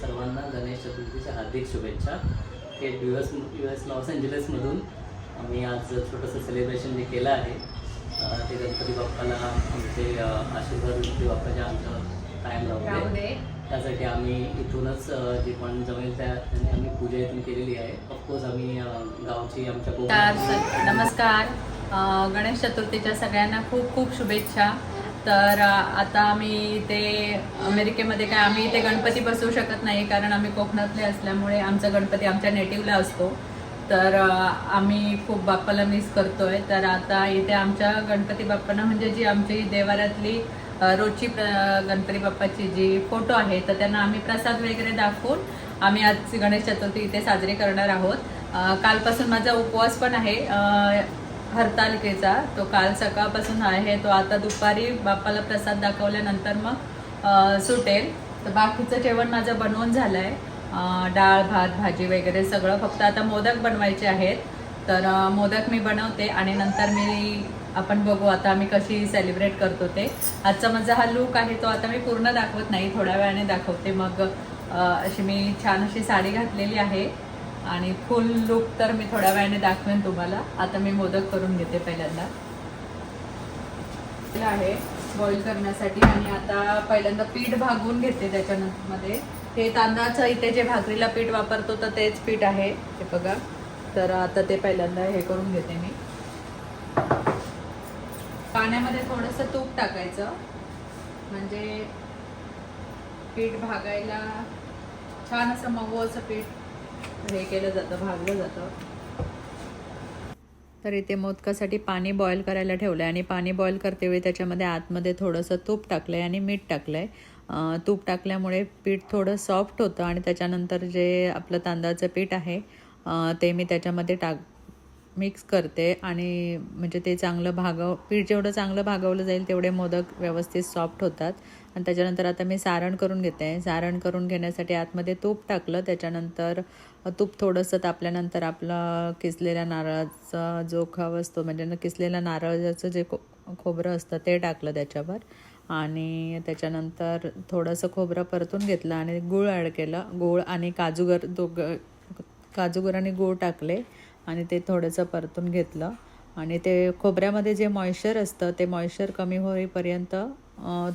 सर्वांना गणेश चतुर्थीच्या हार्दिक शुभेच्छा. थेट U S U S Los एंजलिसमधून आम्ही आज छोटंसं सेलिब्रेशन जे केलं आहे ते गणपती बाप्पाला आमचे आशीर्वाद गणपती बाप्पाच्या आमचं कायम दे. त्यासाठी आम्ही इथूनच जे पण जमेल त्या त्याने आम्ही पूजा इथून केलेली आहे. ऑफकोर्स आम्ही गावची आमच्या नमस्कार. गणेश चतुर्थीच्या सगळ्यांना खूप खूप शुभेच्छा. तर आता आम्ही ते अमेरिकेमध्ये काय आम्ही इथे गणपती बसवू शकत नाही कारण आम्ही कोकणातले असल्यामुळे आमचा गणपती आमच्या नेटिव्हला असतो. तर आम्ही खूप बाप्पाला मिस करतोय. तर आता इथे आमच्या गणपती बाप्पांना म्हणजे जी आमची देवाऱ्यातली रोजची प्र- गणपती बाप्पाची जी फोटो आहे तर त्यांना आम्ही प्रसाद वगैरे दाखवून आम्ही आज गणेश चतुर्थी इथे साजरी करणार आहोत. कालपासून माझा उपवास पण आहे. हरतालिकेचा तो काल सकाळपासून आहे तो आता दुपारी बाप्पाला प्रसाद दाखवल्यानंतर मग सुटेल. तर बाकीचं जेवण माझं बनवून झालं आहे डाळ भात भाजी वगैरे सगळं फक्त आता मोदक बनवायचे आहेत. तर मोदक मी बनवते आणि नंतर मी आपण बघू आता आम्ही कशी सेलिब्रेट करतो ते. आजचा माझा हा लूक आहे तो आता मी पूर्ण दाखवत नाही थोड्या वेळाने दाखवते. मग अशी मी छान अशी साडी घातलेली आहे. आणि फुल लुक तर मी थोड्या वेळाने दाखवेन तुम्हाला. आता मी मोदक करून घेते पहिल्यांदा. आहे बॉईल करण्यासाठी. आणि आता पहिल्यांदा पीठ भागून घेते त्याच्यानंतरमध्ये हे तांदळाचं इथे जे भाकरीला पीठ वापरतो तर तेच पीठ आहे. हे बघा. तर आता ते पहिल्यांदा हे करून घेते मी. पाण्यामध्ये थोडंसं तूप टाकायचं. म्हणजे पीठ भागायला छान असं मऊ असं पीठ हे केलं जातं भागलं जातं. तर इथे मोदकासाठी पाणी बॉईल करायला ठेवलं आहे आणि पाणी बॉईल करतेवेळी त्याच्यामध्ये आतमध्ये थोडंसं तूप टाकलं आहे आणि मीठ टाकलं आहे तूप टाकल्यामुळे पीठ थोडं सॉफ्ट होतं आणि त्याच्यानंतर जे आपलं तांदळाचं पीठ आहे ते मी त्याच्यामध्ये टाक मिक्स करते आणि म्हणजे ते चांगलं भागव पीठ जेवढं चांगलं भागवलं जाईल तेवढे मोदक व्यवस्थित सॉफ्ट होतात. आणि त्याच्यानंतर आता मी सारण करून घेते. सारण करून घेण्यासाठी आतमध्ये तूप टाकलं. त्याच्यानंतर तूप थोडंसं तापल्यानंतर आपलं किसलेल्या नारळाचा जो खव असतो म्हणजे किसलेल्या नारळाचं जे खो खोबरं असतं ते टाकलं त्याच्यावर. आणि त्याच्यानंतर थोडंसं खोबरं परतून घेतलं आणि गूळ ॲड केलं. गूळ आणि काजूगर दोघं काजूगर आणि गूळ टाकले. आणि ते थोडंसं परतून घेतलं. आणि ते खोबऱ्यामध्ये जे मॉइश्चर असतं ते मॉइश्चर कमी होईपर्यंत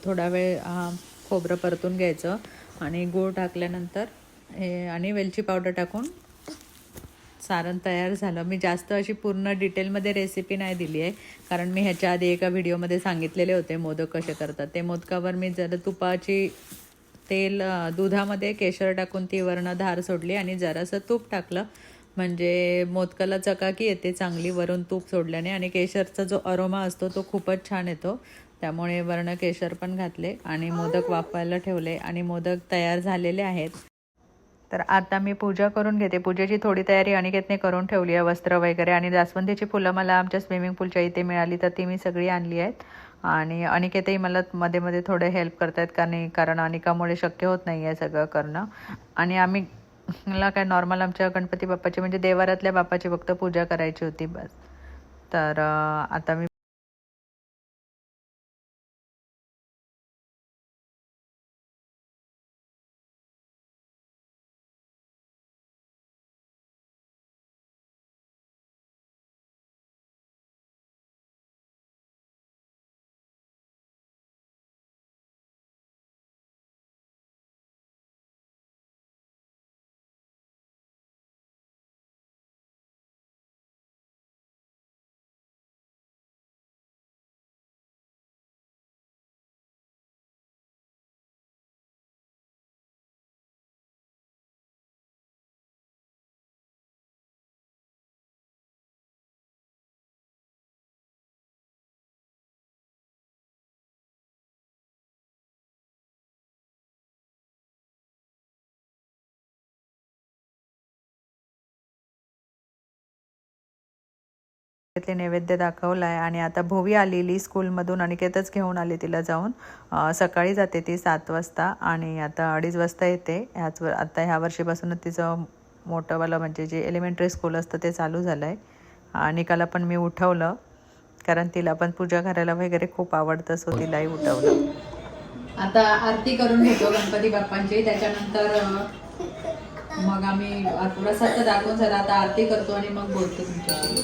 थोडा वेळ हा खोबरं परतून घ्यायचं. आणि गूळ टाकल्यानंतर हे आणि वेलची पावडर टाकून सारण तयार झालं. मी जास्त अशी पूर्ण डिटेलमध्ये रेसिपी नाही दिली आहे कारण मी ह्याच्या आधी एका व्हिडिओमध्ये सांगितलेले होते मोदक कसे करतात. ते मोदकावर मी जरा तुपाची तेल दुधामध्ये केशर टाकून ती वरनं धार सोडली आणि जरासं तूप टाकलं. म्हणजे मोदकाला चकाकी येते चांगली वरून तूप सोडल्याने आणि केशरचा जो अरोमा असतो तो खूपच छान येतो. त्यामुळे वर्ण केशर पण घातले आणि मोदक वाफवायला ठेवले आणि मोदक तयार झालेले आहेत. तर आता मी पूजा करून घेते. पूजेची थोडी तयारी अनिकेतने करून ठेवली आहे वस्त्र वगैरे आणि जास्वंदीची फुलं मला आमच्या स्विमिंग पूलच्या इथे मिळाली तर ती मी सगळी आणली आहेत. आणि अनिकेतही मला मध्ये मध्ये थोडे हेल्प करत आहेत कारण कारण अनिकामुळे शक्य होत नाही आहे सगळं करणं. आणि आम्ही ला काय नॉर्मल आमच्या गणपती बाप्पाची म्हणजे देवारातल्या बाप्पाची फक्त पूजा करायची होती बस. तर आता मी ते नैवेद्य दाखवला आहे आणि आता भोवी आलेली स्कूलमधून अनिकेतच घेऊन आली तिला जाऊन. सकाळी जाते ती सात वाजता आणि आता अडीच वाजता येते. ह्याच आता ह्या वर्षीपासूनच तिचं मोठंवालं म्हणजे जे एलिमेंटरी स्कूल असतं ते चालू झालं आहे अनिकाला पण मी उठवलं कारण तिला पण पूजा करायला वगैरे खूप आवडतं सो तिलाही उठवलं. आता आरती करून घेतो गणपती बाप्पांची. त्याच्यानंतर मग आम्ही प्रसाद दाखवून सर आता आरती करतो आणि मग बोलतो तुमच्याशी.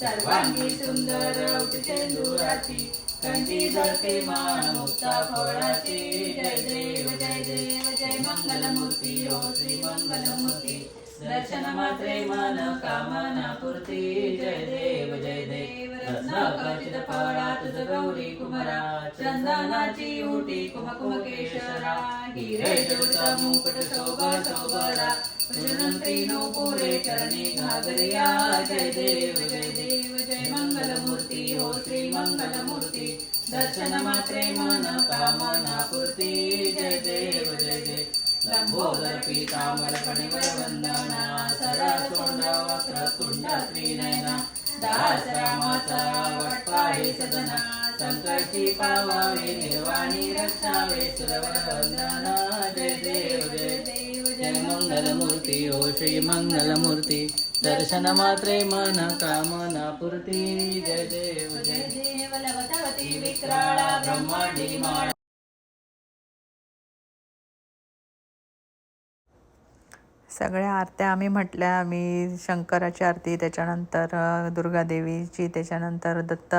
सर्वांगी सुंदर चेंदुराची कंठी धरते मान मुक्ता फळाची जय देव जय देव जय मंगलमूर्ती. ओ श्री मंगलमूर्ती. दर्शन मात्रे मन कामना पूर्ती जय देव जय देव. रत्नाकर्षित फळा तुझ गौरी कुमरा. चंदनाची उटी कुमकुम केशरा हिरे जोत मुकुट शोभा शोभरा. नो पुरे चरणी घागरिया जय देव जय देव जय मंगलमूर्ती हो श्री मंगलमूर्ती दर्शन मात्रे मन कामना पूर्ती जय देव जय देव। लंबोदर पीतांबर फणिवर वंदना सरा तोंड वक्र तुंड त्रिनयना दास रामाचा वटपाहे सदना संकटी पावावे निर्वाणी रक्षावे सुरवर वंदना। मंगलमूर्ती ओ श्री मंगलमूर्ती दर्शन मात्रे मन कामना पूर्ती जय देव. जय देव लवतावती विक्राळा ब्रह्मांडी माळा. सगळ्या आरत्या आम्ही म्हटल्या आम्ही शंकराची आरती त्याच्यानंतर दुर्गादेवीची त्याच्यानंतर दत्त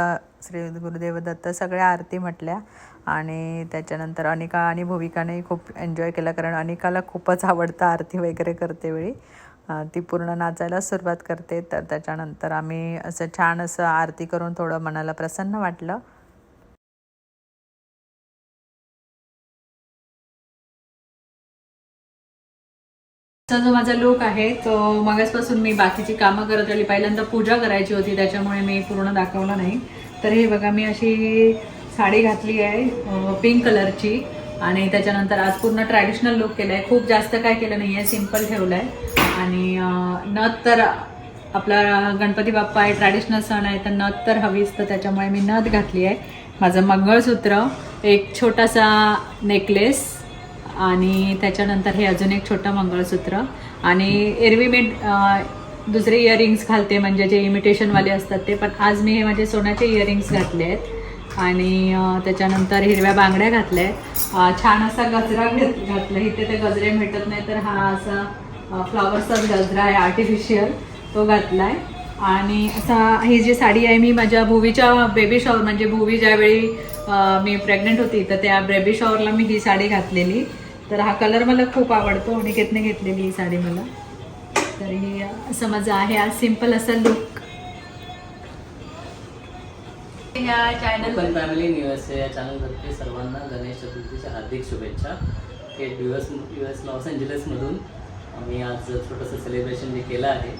श्री गुरुदेव दत्त सगळ्या आरती म्हटल्या. आणि त्याच्यानंतर अनिका आणि भूमिकाने खूप एन्जॉय केला कारण अनिकाला खूपच आवडतं आरती वगैरे करते वेळी. ती पूर्ण नाचायला सुरुवात करते. तर त्याच्यानंतर आम्ही असं छान असं आरती करून थोडं मनाला प्रसन्न वाटलं. असा जो माझा लुक आहे तो मगासपासून मी बाकीची कामं करत आली पहिल्यांदा पूजा करायची होती त्याच्यामुळे मी पूर्ण दाखवलं नाही. तर हे बघा मी अशी साडी घातली आहे पिंक कलरची आणि त्याच्यानंतर आज पूर्ण ट्रॅडिशनल लुक केलं आहे खूप जास्त काय केलं नाही आहे सिंपल ठेवलं आहे आणि नथ तर आपला गणपती बाप्पा आहे ट्रॅडिशनल सण आहे तर नथ तर हवीच. तर त्याच्यामुळे मी नथ घातली आहे. माझं मंगळसूत्र एक छोटासा नेकलेस आणि त्याच्यानंतर हे अजून एक छोटं मंगळसूत्र. आणि एरवी मी दुसरे इयरिंग्स घालते म्हणजे जे इमिटेशनवाले असतात ते. पण आज मी हे माझे सोन्याचे इयरिंग्स घातले आहेत. आणि त्याच्यानंतर हिरव्या बांगड्या घातल्या आहेत. छान असा गजरा घेत घातला. इथे ते गजरे भेटत नाही तर हा असा फ्लॉवर्सचाच गजरा आहे आर्टिफिशियल तो घातला आहे आणि असा ही जी साडी आहे मी माझ्या भुवीच्या बेबी शॉवर म्हणजे भुवी ज्यावेळी मी प्रेग्नंट होती तर त्या बेबी शॉवरला मी ही साडी घातलेली. तर हा कलर मला खूप आवडतो. आणि केतने घेतलेली ही साडी मला. तर ही असं माझं आहे. आज सिंपल असं लुक. ह्या चॅनल कोकण फॅमिली न्यूएस या चॅनलतर्फे सर्वांना गणेश चतुर्थीच्या हार्दिक शुभेच्छा. हे U S U S Los एंजलिसमधून आम्ही आज छोटंसं सेलिब्रेशन जे केलं आहे.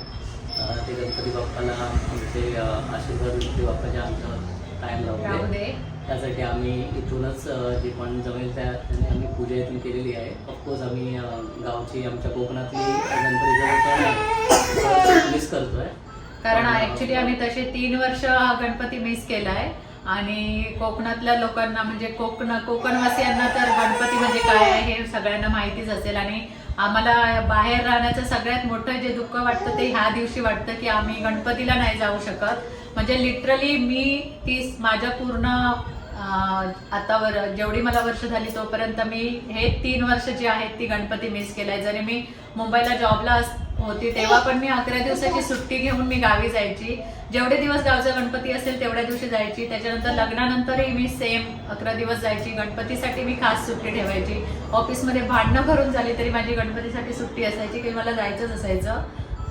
ते गणपती बाप्पाला आमचे आशीर्वाद गणपती बाप्पाच्या आमचं कायम राहू दे. त्यासाठी आम्ही इथूनच जे पण जमेल त्या त्याने आम्ही पूजा इथून केलेली आहे. ऑफकोर्स आम्ही गावची आमच्या कोकणातली गणपती मिस करतोय. कारण ऍक्च्युली आम्ही तसे तीन वर्ष हा गणपती मिस केलाय. आणि कोकणातल्या लोकांना म्हणजे कोकण कोकणवासियांना तर गणपती म्हणजे काय आहे हे सगळ्यांना माहितीच असेल. आणि आम्हाला बाहेर राहण्याचं सगळ्यात मोठं जे दुःख वाटतं ते ह्या दिवशी वाटतं की आम्ही गणपतीला नाही जाऊ शकत. म्हणजे लिटरली मी ती माझ्या पूर्ण आता वर जेवढी मला वर्ष झाली तोपर्यंत मी हे तीन वर्ष जे आहेत ती गणपती मिस केलाय. जरी मी मुंबईला जॉबला अस- होती. तेव्हा पण मी अकरा दिवसाची सुट्टी घेऊन मी गावी जायची. जेवढे दिवस गावचा गणपती असेल तेवढ्या दिवशी जायची. त्याच्यानंतर लग्नानंतरही मी सेम अकरा दिवस जायची. गणपतीसाठी मी खास सुट्टी ठेवायची. ऑफिसमध्ये भांडणं भरून झाली तरी माझी गणपतीसाठी सुट्टी असायची की मला जायचंच असायचं.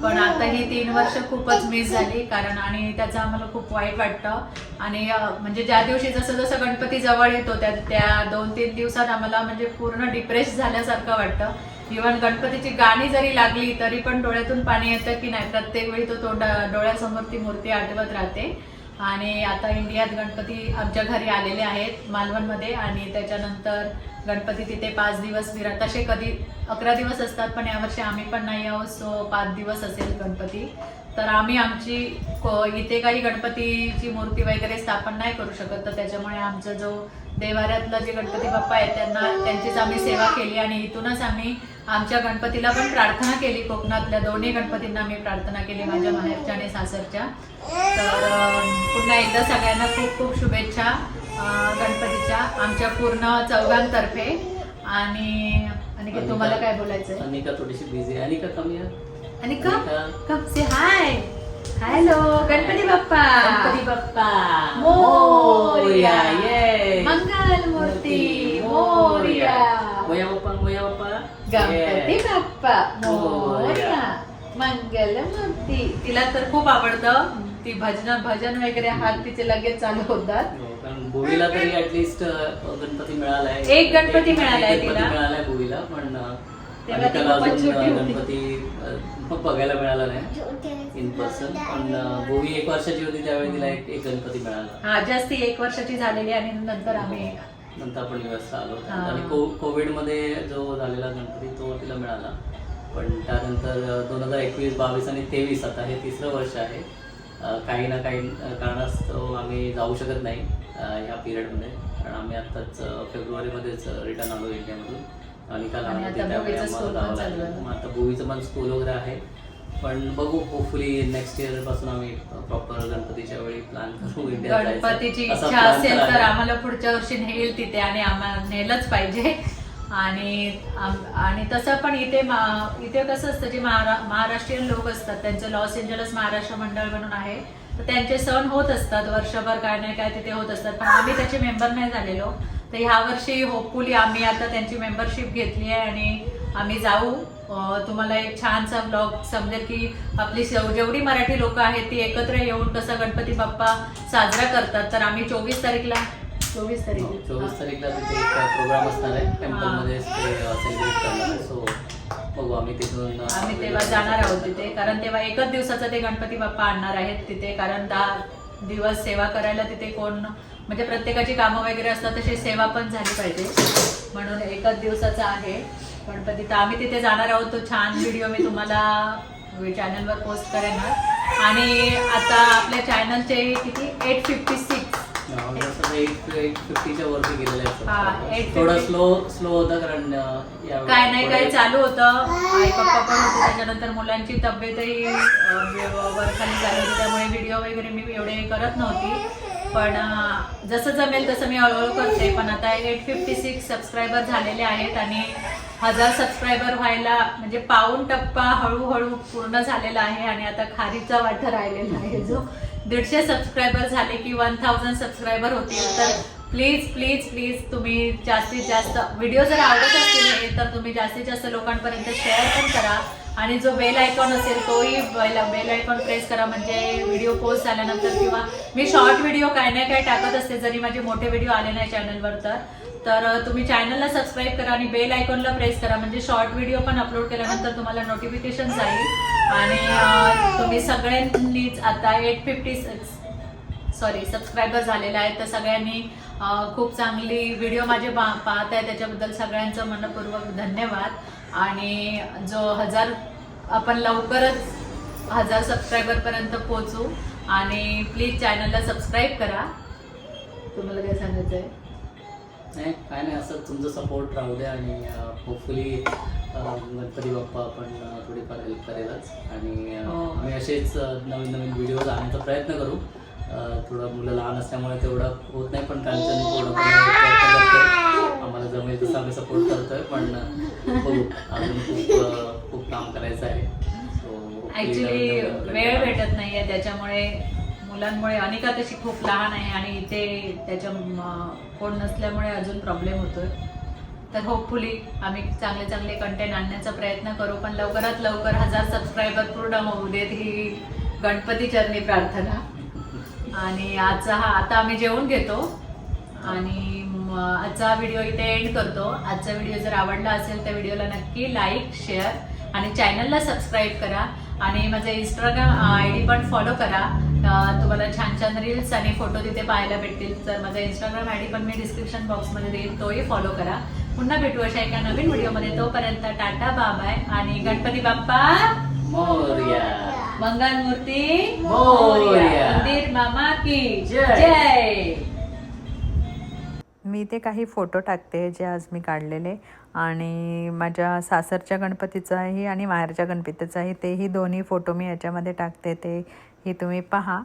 पण आता ही तीन वर्ष खूपच मिस झाली. कारण आणि त्याचं आम्हाला खूप वाईट वाटतं. आणि म्हणजे ज्या दिवशी जसं जसं गणपती जवळ येतो त्या त्या दोन तीन दिवसात आम्हाला म्हणजे पूर्ण डिप्रेस झाल्यासारखं वाटतं. इव्हन गणपतीची गाणी जरी लागली तरी पण डोळ्यातून पाणी येतं की नाही. प्रत्येक वेळी तो तोंडा डोळ्यासमोर ती मूर्ती आठवत राहते. आणि आता इंडियात गणपती आमच्या घरी आलेले आहेत मालवणमध्ये. आणि त्याच्यानंतर गणपती तिथे पाच दिवस फिरत तसे कधी अकरा दिवस असतात पण यावर्षी आम्ही पण नाही आहोत सो पाच दिवस असेल गणपती. तर आम्ही आमची इथे काही गणपतीची मूर्ती वगैरे स्थापन नाही करू शकत तर त्याच्यामुळे आमचा जो देवाऱ्यातलं जे गणपती बाप्पा आहेत त्यांना त्यांचीच आम्ही सेवा केली आणि इथूनच आम्ही आमच्या गणपतीला पण प्रार्थना केली. कोकणातल्या दोन्ही गणपतींना आम्ही प्रार्थना केली माझ्या माहेरच्या आणि सासरच्या. तर पुन्हा एकदा सगळ्यांना खूप खूप शुभेच्छा गणपतीच्या आमच्या पूर्ण चौघांतर्फे. आणि काय तुम्हाला काय बोलायचंय? अनिका थोडीशी बिझी अनिका कमी का अनिका कम से hi hello Ganpati Bappa Ganpati Bappa Morya. Yes. Mangal Murti Morya मोया बाप्पा मोया बाप्पा गणपती. बाप्पा मोरया. मंगल मूर्ती तिला तर खूप आवडतं. ती भजन भजन वगैरे हात तिचे लगेच चालू होतात. हो, कारण भुवीला तरी ऍटलिस्ट गणपती मिळालाय. एक गणपती मिळालाय तिला. मिळालाय भुवीला पण अं, तेव्हा ती अनिकाला खूपच अजून. गणपती अं, बघायला मिळाला नाही. इन पर्सन पण भुवी एक वर्षाची होती त्यावेळी तिला एक एक गणपती मिळाला. हा जास्ती एक वर्षाची झालेली आणि नंतर आम्ही नंतर आपण युएसला आलो हा. आणि को कोविडमध्ये जो झालेला गणपती तो तिला मिळाला. पण त्यानंतर दोन हजार एकवीस बावीस आणि तेवीस आता हे तिसरं वर्ष आहे. काही ना काही कारणास्तव आम्ही जाऊ शकत नाही ह्या पिरियडमध्ये कारण आम्ही आत्ताच फेब्रुवारीमध्येच रिटर्न आलो इंडियामधून. आणि काल आणि आम्ही आता जावं पण चालू लागलं. आहे. मग आता भुवीचं पण स्कूल वगैरे आहे पण बघू होपफुली नेक्स्ट इयरपासून आम्ही प्रॉपर गणपतीच्या वेळी प्लॅन करू जायचं. गणपतीची इच्छा असेल. तर आम्हाला पुढच्या वर्षी नेईल तिथे आणि आम्हाला नेलंच पाहिजे आणि आम- आणि तसं पण इथे मा- इथे कसं असतं जे महारा महाराष्ट्रीयन लोक असतात त्यांचं लॉस एंजलस महाराष्ट्र मंडळ म्हणून आहे तर त्यांचे सण होत असतात वर्षभर काय नाही काय तिथे होत असतात पण आम्ही त्याचे मेंबर नाही झालेलो तर ह्या वर्षी होपफुली आम्ही आता त्यांची मेंबरशिप घेतली आहे आणि आम्ही जाऊ. तुम्हाला एक छानसा ब्लॉग समजेल की आपली जेव- जेवढी मराठी लोक आहेत ती एकत्र येऊन कसं गणपती बाप्पा साजरा करतात. तर आम्ही चोवीस तारीखला चोवीस तारीख. हो, चोवीस तारीखला तिथे एक प्रोग्राम असणार आहे. टेम्पलमध्ये सेलिब्रेट करणार. आहे सो बघू आम्ही तिथून आम्ही तेव्हा जाणार आहोत तिथे. कारण तेव्हा एकच दिवसाचा ते गणपती बाप्पा आणणार आहेत तिथे. कारण दहा दिवस सेवा करायला तिथे कोण म्हणजे प्रत्येकाची कामं वगैरे असतात तशी सेवा पण झाली पाहिजे. म्हणून एकच दिवसाचा आहे. गणपती तर आम्ही तिथे जाणार आहोत. तो छान व्हिडिओ मी तुम्हाला चॅनलवर पोस्ट करेन. आणि आता आपल्या चॅनलचे किती? एट फिफ्टी सिक्स अ, जसं एक एक फिफ्टीच्या वरती गेलेलं हा, आहे 850. थोडं स्लो स्लो होता कारण अ, यावेळी काय नाही काय चालू होतं. आई पप्पा पण होते त्याच्यानंतर मुलांची तब्येतही वरखाली झाली होती. त्यामुळे व्हिडिओ वगैरे मी एवढे करत नव्हती. पण जसं जमेल तसं मी हळूहळू करते. पण आता एट फिफ्टी सिक्स सबस्क्रायबर झालेले आहेत आणि हजार सबस्क्रायबर व्हायला म्हणजे पाऊन टप्पा हळूहळू पूर्ण झालेला आहे आणि आता खारीचा वाटा राहिलेला आहे जो. दीडशे सबस्क्रायबर झाले की वन थाउजंड सबस्क्रायबर होतील. तर प्लीज प्लीज प्लीज तुम्ही जास्तीत जास्त व्हिडिओ जर आवडत असतील तर तुम्ही जास्तीत जास्त लोकांपर्यंत शेअर पण करा. आणि जो बेल आयकॉन असेल तोही बेल बेल आयकॉन प्रेस करा. म्हणजे व्हिडिओ पोस्ट झाल्यानंतर किंवा मी शॉर्ट व्हिडिओ काय नाही काय टाकत असते जरी माझे मोठे व्हिडिओ आले नाही चॅनलवर तर. तर तुम्ही चॅनलला सबस्क्राईब करा आणि बेल आयकॉनला प्रेस करा. म्हणजे शॉर्ट व्हिडिओ पण अपलोड केल्यानंतर तुम्हाला नोटिफिकेशन जाईल. आणि तुम्ही सगळ्यांनीच आता एट फिफ्टी सॉरी सबस्क्रायबर झालेला आहे. तर सगळ्यांनी खूप चांगली व्हिडिओ माझे पाहत आहे त्याच्याबद्दल सगळ्यांचं मनपूर्वक धन्यवाद. आणि जो हजार आपण लवकरच हजार सबस्क्रायबरपर्यंत पोहोचू. आणि प्लीज चॅनलला सबस्क्राईब करा. तुम्हाला काय सांगायचं आहे नाही काय नाही असं तुमचं सपोर्ट राहू द्या आणि होपफुली गणपती बाप्पा आपण थोडीफार हेल्प करेलच. आणि हो. आम्ही असेच नवीन नवीन व्हिडिओज आणण्याचा प्रयत्न करू. थोडं मुलं लहान असल्यामुळे तेवढं होत नाही पण कांचन पूर्णपणे प्रयत्न करतोय. आम्हाला जमेल तसं आम्ही सपोर्ट करतोय पण बघू अजून खूप खूप काम करायचं आहे. ऍक्च्युली वेळ भेटत नाहीये त्याच्यामुळे मुलांमुळे अनिका तशी खूप लहान आहे आणि इथे त्याच्या कोण नसल्यामुळे अजून प्रॉब्लेम होतोय. तर होपफुली आम्ही चांगले चांगले कंटेंट आणण्याचा प्रयत्न करू पण लवकरात लवकर हजार सबस्क्रायबर पूर्ण होऊ देत ही गणपती चरणी प्रार्थना. आणि आजचा हा आता आम्ही जेवून घेतो. आणि आजचा व्हिडिओ इथे एंड करतो. आजचा व्हिडिओ जर आवडला असेल तर व्हिडिओला नक्की लाईक शेअर आणि चॅनलला सबस्क्राईब करा. आणि माझं इंस्टाग्राम आय डी पण फॉलो करा. तुम्हाला छान छान रील्स आणि फोटो तिथे पाहायला भेटतील. तर माझा इंस्टाग्राम आय डी पण मी डिस्क्रिप्शन बॉक्समध्ये देईन तोही फॉलो करा. पुन्हा भेटू अशा एका नवीन व्हिडिओमध्ये तोपर्यंत टाटा बाबाय आणि गणपती बाप्पा मोरया. मंगल मूर्ती मोरया. मंदिर मामा की. जय. मी इथे काही फोटो टाकते जे आज मी काढलेले. आणि माझ्या सासरच्या गणपतीचाही आणि माहेरच्या गणपतीचाही तेही दोन्ही फोटो मी याच्यामध्ये टाकते. ते ही तुम्ही पहा.